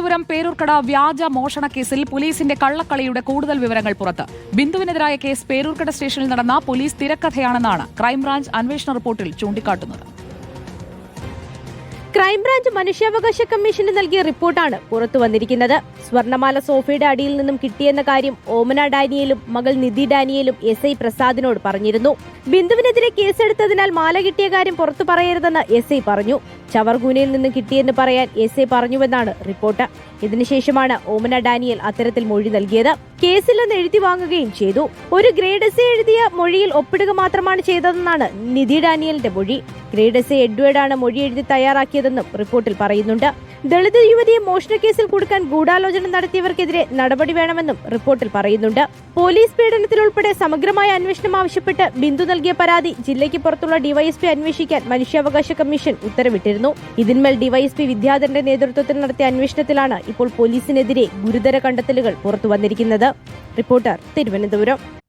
തിരുവനന്തപുരം പേരൂർക്കട വ്യാജ മോഷണ കേസിൽ പോലീസിന്റെ കള്ളക്കളിയുടെ കൂടുതൽ വിവരങ്ങൾ പുറത്ത്. ബിന്ദുവിനെതിരായ കേസ് പേരൂർക്കട സ്റ്റേഷനിൽ നടന്ന പോലീസ് തിരക്കഥയാണെന്നാണ് ക്രൈംബ്രാഞ്ച് അന്വേഷണ റിപ്പോർട്ടിൽ ചൂണ്ടിക്കാട്ടുന്നത്. ക്രൈംബ്രാഞ്ച് മനുഷ്യാവകാശ കമ്മീഷന് നൽകിയ റിപ്പോർട്ടാണ് പുറത്തു വന്നിരിക്കുന്നത് സ്വർണമാല സോഫയുടെ അടിയിൽ നിന്നും കിട്ടിയെന്ന കാര്യം ഓമന ഡാനിയലും മകൾ നിധി ഡാനിയലും എസ് ഐ പ്രസാദിനോട് പറഞ്ഞിരുന്നു. ബിന്ദുവിനെതിരെ കേസെടുത്തതിനാൽ മാല കിട്ടിയ കാര്യം പുറത്തു പറയരുതെന്ന് എസ് ഐ പറഞ്ഞു. ചവർഗൂനയിൽ നിന്ന് കിട്ടിയെന്ന് പറയാൻ എസ് ഐ പറഞ്ഞുവെന്നാണ് റിപ്പോർട്ട്. ഇതിനുശേഷമാണ് ഓമന ഡാനിയൽ അത്തരത്തിൽ മൊഴി നൽകിയത്. കേസിൽ നിന്ന് എഴുതി വാങ്ങുകയും ചെയ്തു. ഒരു ഗ്രേഡ് എസ് എഴുതിയ മൊഴിയിൽ ഒപ്പിടുക മാത്രമാണ് ചെയ്തതെന്നാണ് നിധി ഡാനിയലിന്റെ മൊഴി. ഗ്രേഡ് എസ് എഡ്വേർഡാണ് മൊഴി എഴുതി തയ്യാറാക്കിയതെന്നും റിപ്പോർട്ടിൽ പറയുന്നുണ്ട്. ദളിത് യുവതിയെ മോഷണക്കേസിൽ കൊടുക്കാൻ ഗൂഢാലോചന നടത്തിയവർക്കെതിരെ നടപടി വേണമെന്നും റിപ്പോർട്ടിൽ പറയുന്നുണ്ട്. പോലീസ് പീഡനത്തിലുൾപ്പെടെ സമഗ്രമായ അന്വേഷണം ആവശ്യപ്പെട്ട് ബിന്ദു നൽകിയ പരാതി ജില്ലയ്ക്ക് പുറത്തുള്ള ഡിവൈഎസ്പി അന്വേഷിക്കാൻ മനുഷ്യാവകാശ കമ്മീഷൻ ഉത്തരവിട്ടിരുന്നു. ഇതിന്മേൽ ഡിവൈഎസ്പി വിദ്യാധരന്റെ നേതൃത്വത്തിൽ നടത്തിയ അന്വേഷണത്തിലാണ് ഇപ്പോൾ പോലീസിനെതിരെ ഗുരുതര കണ്ടെത്തലുകൾ പുറത്തുവന്നിരിക്കുന്നത്. റിപ്പോർട്ടർ തിരുവനന്തപുരം.